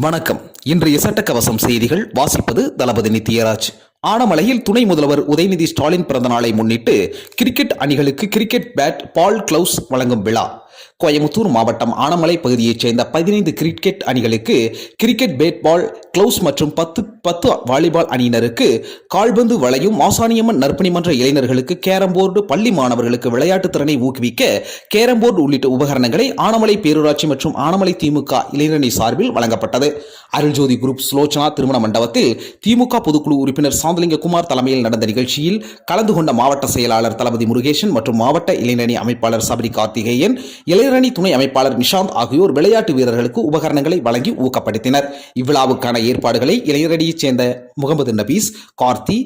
வணக்கம். இன்றைய சட்டக்கவசம் செய்திகள். வாசிப்பது தளபதி நித்யராஜ். ஆனமலையில் துணை முதல்வர் உதயநிதி ஸ்டாலின் பிறந்த நாளை முன்னிட்டு கிரிக்கெட் அணிகளுக்கு கிரிக்கெட் பேட் பால் கிளவுஸ் வழங்கும் விழா. கோயமுத்தூர் மாவட்டம் ஆனமலை பகுதியைச் சேர்ந்த பதினைந்து கிரிக்கெட் அணிகளுக்கு கிரிக்கெட் பேட் பால் கிளவுஸ் மற்றும் பத்து பத்து வாலிபால் அணியினருக்கு கால்பந்து வளையும் மாசாணியம்மன் நற்பணி மன்ற இளைஞர்களுக்கு கேரம் போர்டு பள்ளி மாணவர்களுக்கு விளையாட்டுத் திறனை ஊக்குவிக்க கேரம் போர்டு உள்ளிட்ட உபகரணங்களை ஆனமலை பேரூராட்சி மற்றும் ஆனமலை திமுக இளைஞரணி சார்பில் வழங்கப்பட்டது. அருள்ஜோதி குரூப் ஸ்லோச்சனா திருமண மண்டபத்தில் திமுக பொதுக்குழு உறுப்பினர் சாந்தலிங்ககுமார் தலைமையில் நடந்த நிகழ்ச்சியில் கலந்து கொண்ட மாவட்ட செயலாளர் தளபதி முருகேசன் மற்றும் மாவட்ட இளைஞரணி அமைப்பாளர் சபரி கார்த்திகேயன் இளையரணி துணை அமைப்பாளர் நிஷாந்த் ஆகியோர் விளையாட்டு வீரர்களுக்கு உபகரணங்களை வழங்கி ஊக்கப்படுத்தினர். இவ்விழாவுக்கான ஏற்பாடுகளை இளையரணியைச் சேர்ந்த முகமது நபீஸ் கார்த்தி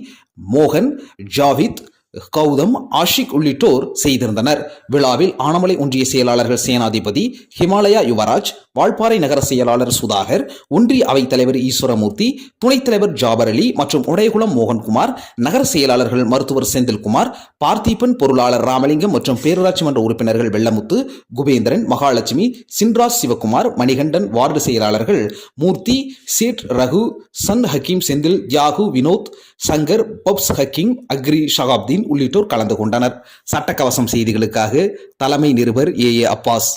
மோகன் ஜாவித் கௌதம் ஆஷிக் உள்ளிட்டோர் செய்திருந்தனர். விழாவில் ஆனமலை ஒன்றிய செயலாளர்கள் சேனாதிபதி ஹிமாலயா யுவராஜ் வால்பாறை நகர செயலாளர் சுதாகர் ஒன்றிய அவைத் தலைவர் ஈஸ்வரமூர்த்தி துணைத் தலைவர் ஜாபர் அலி மற்றும் உடையகுளம் மோகன்குமார் நகர செயலாளர்கள் மருத்துவர் செந்தில்குமார் பார்த்தீபன் பொருளாளர் ராமலிங்கம் மற்றும் பேரூராட்சி மன்ற உறுப்பினர்கள் வெள்ளமுத்து குபேந்திரன் மகாலட்சுமி சின்ராஜ் சிவகுமார் மணிகண்டன் வார்டு செயலாளர்கள் மூர்த்தி சேட் ரகு சன் ஹக்கீம் செந்தில் தியாகு வினோத் சங்கர் பப்ஸ் ஹக்கீம் அக்ரி ஷகாப்தீன் உள்ளிட்டோர் கலந்து கொண்டனர். சட்டக்கவசம் செய்திகளுக்காக தலைமை நிருபர் ஏ ஏ அப்பாஸ்.